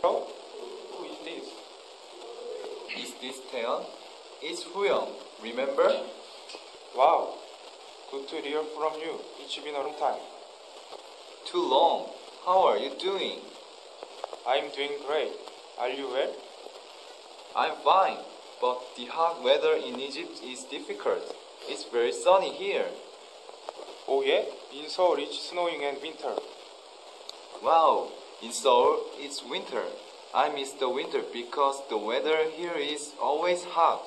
Bro, who is this? Is this Taeyeon? It's Huyong, remember? Wow, good to hear from you. It's been a long time. Too long. How are you doing? I'm doing great. Are you well? I'm fine, but the hot weather in Egypt is difficult. It's very sunny here. Oh yeah? In Seoul it's snowing and winter. Wow, in Seoul it's winter. I miss the winter because the weather here is always hot.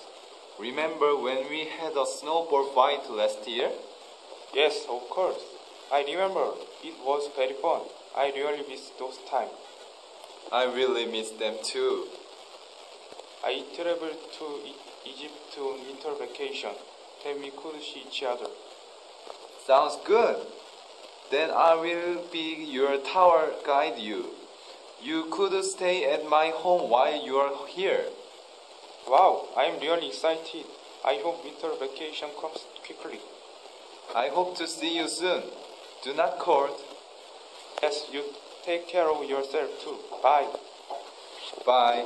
Remember when we had a snowball fight last year? Yes, of course. I remember. It was very fun. I really miss those times. I really miss them too. I traveled to Egypt on winter vacation. Then we could see each other. Sounds good. Then I will be your tower, guide you. You could stay at my home while you are here. Wow, I'm really excited. I hope winter vacation comes quickly. I hope to see you soon. Do not court. Yes, you take care of yourself too. Bye. Bye.